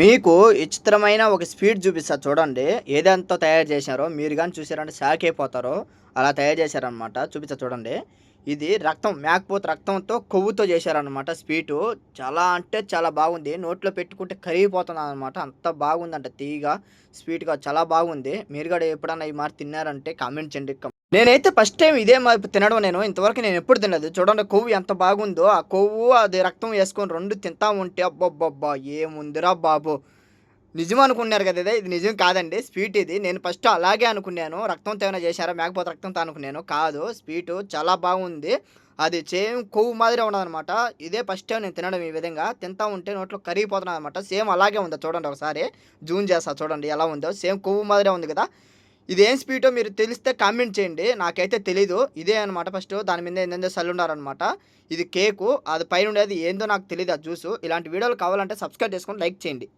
మీకు విచిత్రమైన ఒక స్పీడ్ చూపిస్తా చూడండి. ఏదంతా తయారు చేశారో మీరు కానీ చూసారంటే షాక్ అయిపోతారో అలా తయారు చేశారనమాట చూపిస్తా చూడండి. ఇది రక్తం మేకపోతే రక్తంతో కొవ్వుతో చేశారనమాట స్వీటు. చాలా అంటే చాలా బాగుంది. నోట్లో పెట్టుకుంటే కరిగిపోతుంది అనమాట అంత బాగుందంట తీయగా స్వీట్గా చాలా బాగుంది. మీరు కూడా ఎప్పుడన్నా ఈ మాట తిన్నారంటే కామెంట్ చేయండి. నేనైతే ఫస్ట్ టైం ఇదే మరి తినడం నేను. ఇంతవరకు నేను ఎప్పుడు తినలేదు. చూడండి కొవ్వు ఎంత బాగుందో. ఆ కొవ్వు అది రక్తం వేసుకొని రెండు తింటా ఉంటే అబ్బబ్బబ్బా ఏముందిరా బాబు? నిజం అనుకున్నారు కదా ఇది నిజం కాదండి. స్వీట్ ఇది. నేను ఫస్ట్ అలాగే అనుకున్నాను. రక్తంతో ఏమైనా చేశారా? మేకపోతే రక్తంతో అనుకున్నాను కాదు స్వీటు చాలా బాగుంది. అది సేమ్ కొవ్వు మాదిరి ఉన్నదనమాట ఇదే ఫస్ట్ టైం నేను తినడం ఈ విధంగా. తింటా ఉంటే నోట్లో కరిగిపోతున్నాను అనమాట సేమ్ అలాగే ఉందా చూడండి ఒకసారి. జూన్ చేస్తా చూడండి ఎలా ఉందో. సేమ్ కొవ్వు మాదిరే ఉంది కదా. ఇది ఏం స్వీటో మీరు తెలిస్తే కామెంట్ చేయండి. నాకైతే తెలీదు. ఇదే అనమాట ఫస్ట్. దాని మీద ఏంటంటే చల్లుండారనమాట ఇది కేకు. అది పైన ఉండేది ఏందో నాకు తెలియదు ఆ జ్యూసు. ఇలాంటి వీడియోలు కావాలంటే సబ్స్క్రైబ్ చేసుకొని లైక్ చేయండి.